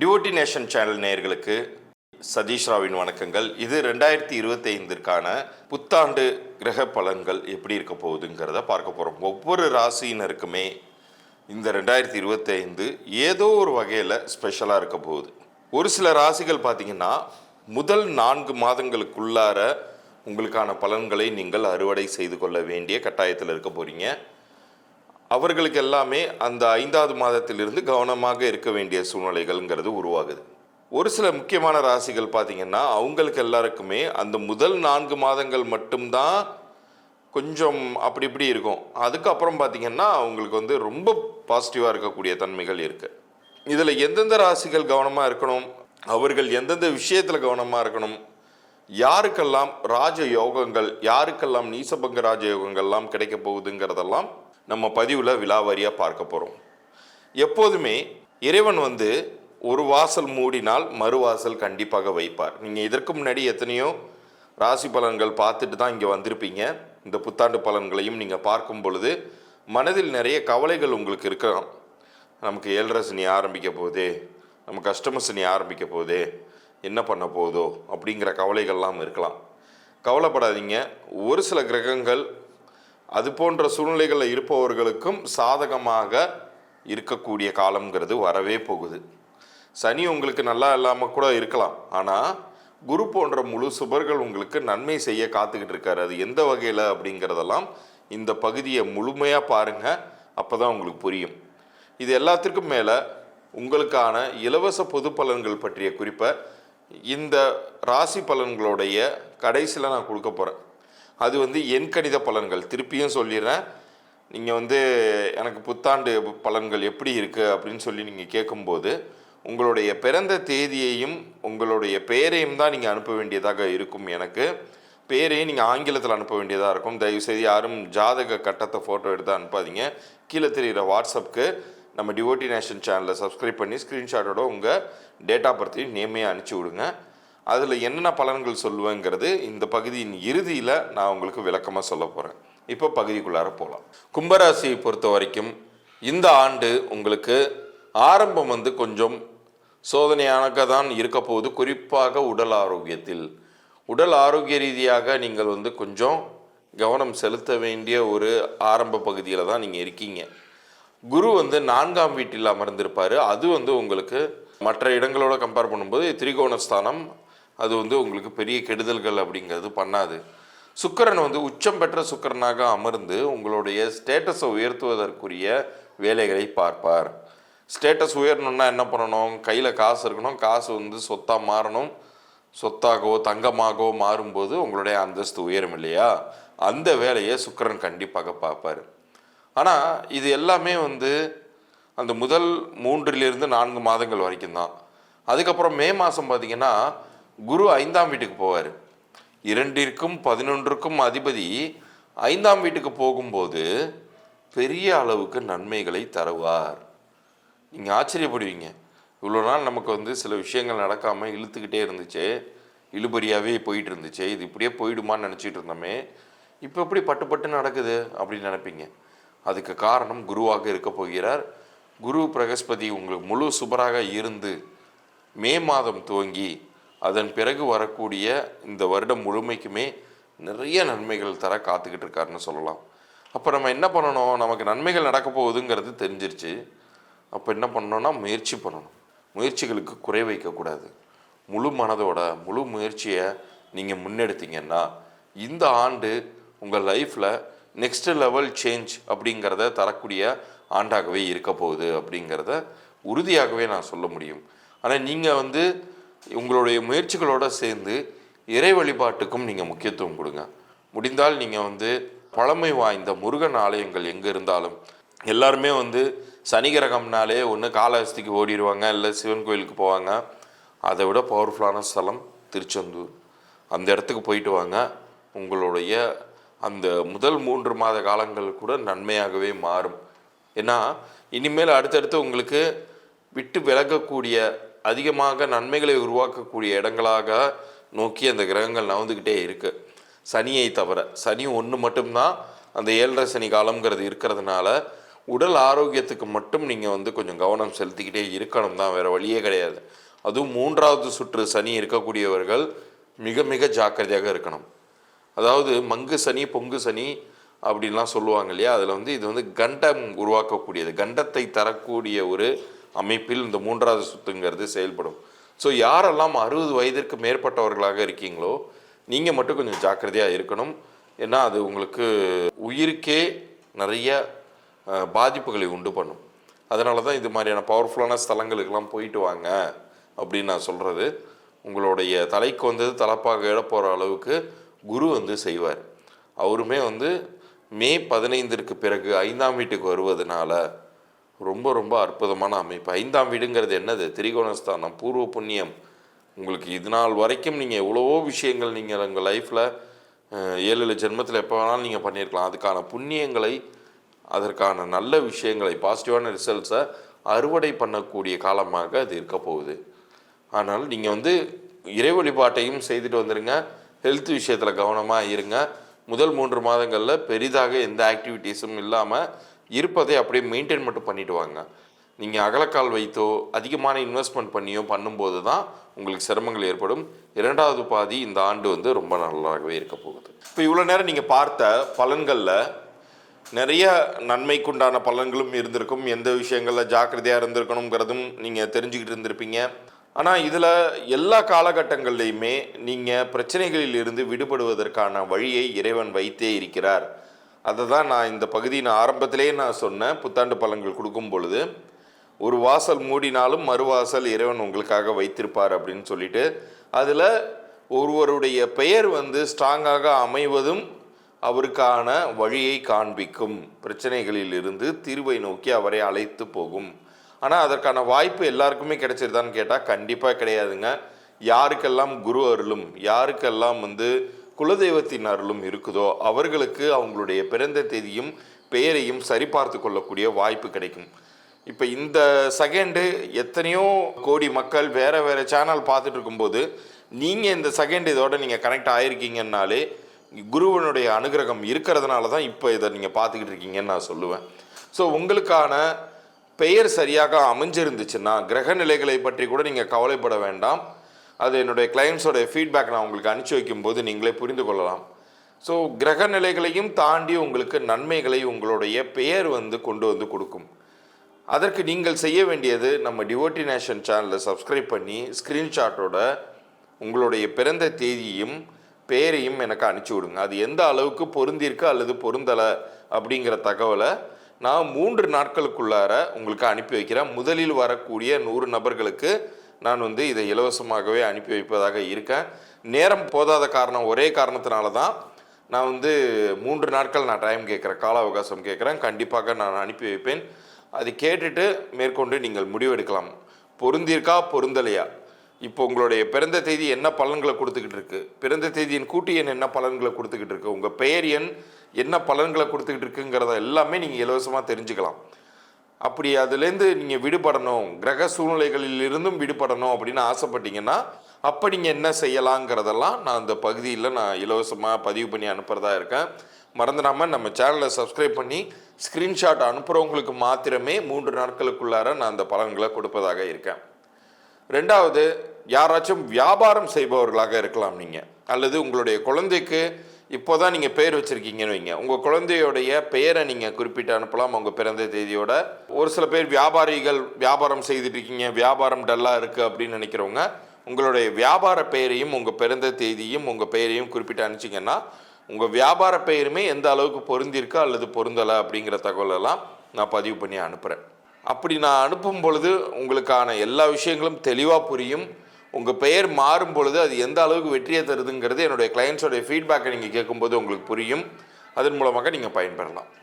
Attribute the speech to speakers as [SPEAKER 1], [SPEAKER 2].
[SPEAKER 1] Devotee nation channel நேயர்களுக்கு சதீஷ் ராவின் வணக்கங்கள். இது ரெண்டாயிரத்தி இருபத்தைந்திற்கான புத்தாண்டு கிரக பலன்கள் எப்படி இருக்க போகுதுங்கிறத பார்க்க போகிறோம் ஒவ்வொரு ராசியினருக்குமே இந்த ரெண்டாயிரத்தி இருபத்தைந்து ஏதோ ஒரு வகையில் ஸ்பெஷலாக இருக்க போகுது. ஒரு சில ராசிகள் பார்த்தீங்கன்னா முதல் நான்கு மாதங்களுக்குள்ளார உங்களுக்கான பலன்களை நீங்கள் அறுவடை செய்து கொள்ள வேண்டிய கட்டாயத்தில் இருக்க போகிறீங்க அவர்களுக்கு எல்லாமே அந்த ஐந்தாவது மாதத்திலிருந்து கவனமாக இருக்க வேண்டிய சூழ்நிலைகள்ங்கிறது உருவாகுது. ஒரு சில முக்கியமான ராசிகள் பார்த்தீங்கன்னா அவங்களுக்கு எல்லாருக்குமே அந்த முதல் நான்கு மாதங்கள் மட்டும்தான் கொஞ்சம் அப்படி இப்படி இருக்கும். அதுக்கப்புறம் பார்த்தீங்கன்னா அவங்களுக்கு வந்து ரொம்ப பாசிட்டிவாக இருக்கக்கூடிய தன்மைகள் இருக்குது இதில் எந்தெந்த ராசிகள் கவனமாக இருக்கணும்? அவர்கள் எந்தெந்த விஷயத்தில் கவனமாக இருக்கணும்? யாருக்கெல்லாம் ராஜ யோகங்கள் யாருக்கெல்லாம் நீசபங்க ராஜ யோகங்கள்லாம் கிடைக்க போகுதுங்கிறதெல்லாம் நம்ம பதிவில் விலாவாரியாக பார்க்க போகிறோம் எப்போதுமே இறைவன் வந்து ஒரு வாசல் மூடினால் மறுவாசல் கண்டிப்பாக வைப்பார். நீங்கள் இதற்கு முன்னாடி எத்தனையோ ராசி பலன்கள் பார்த்துட்டு தான் இங்கே வந்திருப்பீங்க. இந்த புத்தாண்டு பலன்களையும் நீங்கள் பார்க்கும் பொழுது மனதில் நிறைய கவலைகள் உங்களுக்கு இருக்கலாம். நமக்கு ஏழரை சனி ஆரம்பிக்க போகுது. நம்ம கஷ்டம சனி ஆரம்பிக்க போகுது. என்ன பண்ண போதோ அப்படிங்கிற கவலைகள்லாம் இருக்கலாம். கவலைப்படாதீங்க. ஒரு சில கிரகங்கள் அது போன்ற சூழ்நிலைகளில் இருப்பவர்களுக்கும் சாதகமாக இருக்கக்கூடிய காலம்ங்கிறது வரவே போகுது. சனி உங்களுக்கு நல்லா இல்லாமல் கூட இருக்கலாம். ஆனால் குரு போன்ற முழு சுபர்கள் உங்களுக்கு நன்மை செய்ய காத்துக்கிட்டு இருக்காரு. அது எந்த வகையில் அப்படிங்கிறதெல்லாம் இந்த பகுதியை முழுமையாக பாருங்கள் அப்போ தான் உங்களுக்கு புரியும். இது எல்லாத்திற்கும் மேலே உங்களுக்கான இலவச பொது பலன்கள் பற்றிய குறிப்பை இந்த ராசி பலன்களுடைய கடைசியில் நான் கொடுக்க போகிறேன் அது வந்து என் கணித பலன்கள். திருப்பியும் சொல்லிடுறேன். நீங்கள் வந்து எனக்கு புத்தாண்டு பலன்கள் எப்படி இருக்குது அப்படின்னு சொல்லி நீங்கள் கேட்கும்போது உங்களுடைய பிறந்த தேதியையும் உங்களுடைய பெயரையும் தான் நீங்கள் அனுப்ப வேண்டியதாக இருக்கும் எனக்கு. பேரையும் நீங்கள் ஆங்கிலத்தில் அனுப்ப வேண்டியதாக இருக்கும். தயவுசெய்து யாரும் ஜாதக கட்டத்தை ஃபோட்டோ எடுத்து அனுப்பாதீங்க. கீழே தெரிகிற வாட்ஸ்அப்புக்கு நம்ம டிவோட்டி நேஷன் சேனலை சப்ஸ்கிரைப் பண்ணி ஸ்க்ரீன்ஷாட்டோட உங்கள் டேட்டா பர்த்தையும் நேமையாக அனுப்பிச்சி விடுங்க. அதில் என்னென்ன பலன்கள் சொல்லுவேங்கிறது இந்த பகுதியின் இறுதியில் நான் உங்களுக்கு விளக்கமாக சொல்ல போகிறேன் இப்போ பகுதிக்குள்ளார போகலாம் கும்பராசியை பொறுத்த வரைக்கும் இந்த ஆண்டு உங்களுக்கு ஆரம்பம் வந்து கொஞ்சம் சோதனையாக தான் இருக்க போகுது. குறிப்பாக உடல் ஆரோக்கியத்தில். உடல் ஆரோக்கிய ரீதியாக நீங்கள் வந்து கொஞ்சம் கவனம் செலுத்த வேண்டிய ஒரு ஆரம்ப பகுதியில் தான் நீங்கள் இருக்கீங்க. குரு வந்து நான்காம் வீட்டில் அமர்ந்திருப்பார். அது வந்து உங்களுக்கு மற்ற இடங்களோட கம்பேர் பண்ணும்போது திரிகோணஸ்தானம் அது வந்து உங்களுக்கு பெரிய கெடுதல்கள் அப்படிங்கிறது பண்ணாது. சுக்கரன் வந்து உச்சம் பெற்ற சுக்கிரனாக அமர்ந்து உங்களுடைய ஸ்டேட்டஸை உயர்த்துவதற்குரிய வேலைகளை பார்ப்பார். ஸ்டேட்டஸ் உயரணும்னா என்ன பண்ணணும்? கையில் காசு இருக்கணும். காசு வந்து சொத்தாக மாறணும். சொத்தாகவோ தங்கமாகவோ மாறும்போது உங்களுடைய அந்தஸ்து உயரும் இல்லையா? அந்த வேலையை சுக்கரன் கண்டிப்பாக பார்ப்பார். ஆனால் இது எல்லாமே வந்து அந்த முதல் மூன்றிலிருந்து நான்கு மாதங்கள் வரைக்கும் தான். அதுக்கப்புறம் மே மாதம் பார்த்தீங்கன்னா குரு ஐந்தாம் வீட்டுக்கு போவார். இரண்டிற்கும் பதினொன்றுக்கும் அதிபதி ஐந்தாம் வீட்டுக்கு போகும்போது பெரிய அளவுக்கு நன்மைகளை தருவார். நீங்கள் ஆச்சரியப்படுவீங்க. இவ்வளோ நாள் நமக்கு வந்து சில விஷயங்கள் நடக்காமல் இழுத்துக்கிட்டே இருந்துச்சு. இழுபறியாகவே போயிட்டு இருந்துச்சு. இது இப்படியே போயிடுமான்னு நினச்சிட்டு இருந்தோமே. இப்போ எப்படி பட்டு பட்டு நடக்குது அப்படின்னு நினைப்பீங்க. அதுக்கு காரணம் குருவாக இருக்க போகிறார். குரு பிரகஸ்பதி உங்களுக்கு முழு சுபராக இருந்து மே மாதம் துவங்கி அதன் பிறகு வரக்கூடிய இந்த வருடம் முழுமைக்குமே நிறைய நன்மைகள் தர காத்துக்கிட்டு இருக்காருன்னு சொல்லலாம். அப்போ நம்ம என்ன பண்ணணும்? நமக்கு நன்மைகள் நடக்க போகுதுங்கிறது தெரிஞ்சிருச்சு. அப்போ என்ன பண்ணணும்னா முயற்சி பண்ணணும். முயற்சிகளுக்கு குறை வைக்கக்கூடாது முழு மனதோட முழு முயற்சியை நீங்கள் முன்னெடுத்தீங்கன்னா இந்த ஆண்டு உங்கள் லைஃப்பில் நெக்ஸ்ட் லெவல் சேஞ்ச் அப்படிங்கிறத தரக்கூடிய ஆண்டாகவே இருக்க போகுது அப்படிங்கிறத உறுதியாகவே நான் சொல்ல முடியும். ஆனால் நீங்கள் வந்து உங்களுடைய முயற்சிகளோடு சேர்ந்து இறை வழிபாட்டுக்கும் நீங்கள் முக்கியத்துவம் கொடுங்க. முடிந்தால் நீங்கள் வந்து பழமை வாய்ந்த முருகன் ஆலயங்கள் எங்கே இருந்தாலும் எல்லாருமே வந்து சனி கிரகம்னாலே ஒன்று காலஹஸ்திக்கு ஓடிடுவாங்க இல்லை சிவன் கோயிலுக்கு போவாங்க. அதை விட பவர்ஃபுல்லான ஸ்தலம் திருச்செந்தூர். அந்த இடத்துக்கு போயிட்டு வாங்க. உங்களுடைய அந்த முதல் மூன்று மாத காலங்கள் கூட நன்மையாகவே மாறும். ஏன்னா இனிமேல் அடுத்தடுத்து உங்களுக்கு விட்டு விலகக்கூடிய அதிகமாக நன்மைகளை உருவாக்கக்கூடிய இடங்களாக நோக்கி அந்த கிரகங்கள் நகர்ந்துக்கிட்டே இருக்குது சனியை தவிர சனி ஒன்று மட்டும்தான் அந்த ஏழரை சனி காலம்ங்கிறது இருக்கிறதுனால உடல் ஆரோக்கியத்துக்கு மட்டும் நீங்கள் வந்து கொஞ்சம் கவனம் செலுத்திக்கிட்டே இருக்கணும் தான் வேறு வழியே கிடையாது. அதுவும் மூன்றாவது சுற்று சனி இருக்கக்கூடியவர்கள் மிக மிக ஜாக்கிரதையாக இருக்கணும். அதாவது மங்கு சனி பொங்கு சனி அப்படின்லாம் சொல்லுவாங்க இல்லையா? அதில் வந்து இது வந்து கண்டம் உருவாக்கக்கூடியது. கண்டத்தை தரக்கூடிய ஒரு அமைப்பில் இந்த மூன்றாவது சுத்துங்கிறது செயல்படும். ஸோ யாரெல்லாம் அறுபது வயதிற்கு மேற்பட்டவர்களாக இருக்கீங்களோ நீங்கள் மட்டும் கொஞ்சம் ஜாக்கிரதையாக இருக்கணும். ஏன்னா அது உங்களுக்கு உயிருக்கே நிறைய பாதிப்புகளை உண்டு பண்ணும். அதனால தான் இது மாதிரியான பவர்ஃபுல்லான ஸ்தலங்களுக்கெல்லாம் போயிட்டு வாங்க அப்படின்னு நான் சொல்கிறது உங்களுடைய தலைக்கு வந்தது தலப்பாக இழப்போகிற அளவுக்கு குரு வந்து செய்வார். அவருமே வந்து மே பதினைந்திற்கு பிறகு ஐந்தாம் வீட்டுக்கு வருவதனால ரொம்ப ரொம்ப அற்புதமான அமைப்பு. ஐந்தாம் வீடுங்கிறது என்னது? திரிகோணஸ்தானம் பூர்வ புண்ணியம். உங்களுக்கு இது நாள் வரைக்கும் நீங்கள் எவ்வளவோ விஷயங்கள் நீங்கள் உங்கள் லைஃப்பில் ஏழு ஜென்மத்தில் எப்போ வேணாலும் நீங்கள் பண்ணியிருக்கலாம் அதுக்கான புண்ணியங்களை அதற்கான நல்ல விஷயங்களை பாசிட்டிவான ரிசல்ட்ஸை அறுவடை பண்ணக்கூடிய காலமாக அது இருக்க போகுது. ஆனால் நீங்கள் வந்து இறை வழிபாட்டையும் செய்துட்டு வந்துடுங்க ஹெல்த் விஷயத்தில் கவனமாக இருங்க. முதல் மூன்று மாதங்களில் பெரிதாக எந்த ஆக்டிவிட்டீஸும் இல்லாமல் இருப்பதை அப்படியே மெயின்டைன் மட்டும் பண்ணிவிடுவாங்க நீங்கள் அகலக்கால் வைத்தோ அதிகமான இன்வெஸ்ட்மெண்ட் பண்ணியோ பண்ணும்போது தான் உங்களுக்கு சிரமங்கள் ஏற்படும். இரண்டாவது பாதி இந்த ஆண்டு வந்து ரொம்ப நல்லாகவே இருக்க போகுது. இப்போ இவ்வளோ நேரம் நீங்கள் பார்த்த பலன்களில் நிறைய நன்மைக்குண்டான பலன்களும் இருந்திருக்கும். எந்த விஷயங்களில் ஜாக்கிரதையாக இருந்திருக்கணுங்கிறதும் நீங்கள் தெரிஞ்சுக்கிட்டு இருந்திருப்பீங்க. ஆனால் இதில் எல்லா காலகட்டங்கள்லையுமே நீங்கள் பிரச்சனைகளில் இருந்து விடுபடுவதற்கான வழியை இறைவன் வைத்தே இருக்கிறார். அதை தான் நான் இந்த பகுதியின் ஆரம்பத்திலேயே நான் சொன்னேன் புத்தாண்டு பழங்கள் கொடுக்கும் பொழுது ஒரு வாசல் மூடினாலும் மறுவாசல் இறைவன் உங்களுக்காக வைத்திருப்பார் அப்படின்னு சொல்லிட்டு அதில் ஒருவருடைய பெயர் வந்து ஸ்ட்ராங்காக அமைவதும் அவருக்கான வழியை காண்பிக்கும். பிரச்சனைகளில் இருந்து தீர்வை நோக்கி அவரை அழைத்து போகும். ஆனால் அதற்கான வாய்ப்பு எல்லாருக்குமே கிடைச்சிருதான்னு கேட்டால் கண்டிப்பாக கிடையாதுங்க. யாருக்கெல்லாம் குரு அருளும் யாருக்கெல்லாம் வந்து குலதெய்வத்தின் அருளும் இருக்குதோ அவர்களுக்கு அவங்களுடைய பிறந்த தேதியும் பெயரையும் சரிபார்த்து கொள்ளக்கூடிய வாய்ப்பு கிடைக்கும். இப்போ இந்த செகண்டு எத்தனையோ கோடி மக்கள் வேறு வேறு சேனல் பார்த்துட்டு இருக்கும்போது நீங்கள் இந்த செகண்ட் இதோட நீங்கள் கனெக்ட் ஆகிருக்கீங்கன்னாலே குருவனுடைய அனுகிரகம் இருக்கிறதுனால தான் இப்போ இதை நீங்கள் பார்த்துக்கிட்டு இருக்கீங்கன்னு நான் சொல்லுவேன். ஸோ உங்களுக்கான பெயர் சரியாக அமைஞ்சிருந்துச்சுன்னா கிரக நிலைகளை பற்றி கூட நீங்கள் கவலைப்பட வேண்டாம். அது என்னுடைய கிளைண்ட்ஸோடைய ஃபீட்பேக் நான் உங்களுக்கு அனுப்பிச்சி வைக்கும்போது நீங்களே புரிந்து கொள்ளலாம். ஸோ கிரக நிலைகளையும் தாண்டி உங்களுக்கு நன்மைகளை உங்களுடைய பெயர் வந்து கொண்டு வந்து கொடுக்கும். அதற்கு நீங்கள் செய்ய வேண்டியது நம்ம டிவோட்டி நேஷன் சேனலை சப்ஸ்கிரைப் பண்ணி ஸ்க்ரீன்ஷாட்டோட உங்களுடைய பிறந்த தேதியும் பெயரையும் எனக்கு அனுப்பிச்சி விடுங்க. அது எந்த அளவுக்கு பொருந்திருக்கு அல்லது பொருந்தலை அப்படிங்கிற தகவலை நான் மூன்று நாட்களுக்குள்ளார உங்களுக்கு அனுப்பி வைக்கிறேன். முதலில் வரக்கூடிய நூறு நபர்களுக்கு நான் வந்து இதை இலவசமாகவே அனுப்பி வைப்பதாக இருக்கேன் நேரம் போதாத காரணம் ஒரே காரணத்தினால தான் நான் வந்து மூன்று நாட்கள் நான் டைம் கேட்குறேன் கால அவகாசம் கேட்குறேன். கண்டிப்பாக நான் அனுப்பி வைப்பேன். அதை கேட்டுட்டு மேற்கொண்டு நீங்கள் முடிவெடுக்கலாம். பொருந்திருக்கா பொருந்தலையா? இப்போ உங்களுடைய பிறந்த தேதி என்ன பலன்களை கொடுத்துக்கிட்டு இருக்கு? பிறந்த தேதியின் கூட்டு எண் என்ன பலன்களை கொடுத்துக்கிட்டு இருக்கு? உங்கள் பெயர் எண் என்ன பலன்களை கொடுத்துக்கிட்டு இருக்குங்கிறத எல்லாமே நீங்கள் இலவசமாக தெரிஞ்சுக்கலாம். அப்படி அதுலேருந்து நீங்கள் விடுபடணும். கிரக சூழ்நிலைகளில் இருந்தும் விடுபடணும் அப்படின்னு ஆசைப்பட்டீங்கன்னா அப்போ நீங்கள் என்ன செய்யலாங்கிறதெல்லாம் நான் இந்த பகுதியில் நான் இலவசமாக பதிவு பண்ணி அனுப்புகிறதா இருக்கேன். மறந்துடாமல் நம்ம சேனலை சப்ஸ்கிரைப் பண்ணி ஸ்க்ரீன்ஷாட் அனுப்புகிறவங்களுக்கு மாத்திரமே மூன்று நாட்களுக்குள்ளார நான் அந்த பலன்களை கொடுப்பதாக இருக்கேன். ரெண்டாவது யாராச்சும் வியாபாரம் செய்பவர்களாக இருக்கலாம் நீங்கள் அல்லது உங்களுடைய குழந்தைக்கு இப்போ தான் நீங்கள் பெயர் வச்சுருக்கீங்கன்னு வைங்க. உங்கள் குழந்தையோடைய பெயரை நீங்கள் குறிப்பிட்டு அனுப்பலாம். உங்கள் பிறந்த தேதியோட. ஒரு சில பேர் வியாபாரிகள் வியாபாரம் செய்துட்டு இருக்கீங்க வியாபாரம் டல்லாக இருக்குது அப்படின்னு நினைக்கிறவங்க உங்களுடைய வியாபார பெயரையும் உங்கள் பிறந்த தேதியும் உங்கள் பெயரையும் குறிப்பிட்டு அனுப்பிச்சிங்கன்னா உங்கள் வியாபார பெயருமே எந்த அளவுக்கு பொருந்திருக்கா அல்லது பொருந்தலை அப்படிங்கிற தகவலெல்லாம் நான் பதிவு பண்ணி அனுப்புகிறேன் அப்படி நான் அனுப்பும் பொழுது உங்களுக்கான எல்லா விஷயங்களும் தெளிவாக புரியும். உங்கள் பெயர் மாறும் பொழுது அது எந்த அளவுக்கு வெற்றியை தருதுங்கிறது என்னுடைய கிளைண்ட்ஸோடைய ஃபீட்பேக்கை நீங்கள் கேட்கும்போது உங்களுக்கு புரியும். அதன் மூலமாக நீங்கள் பயன்பெறலாம்.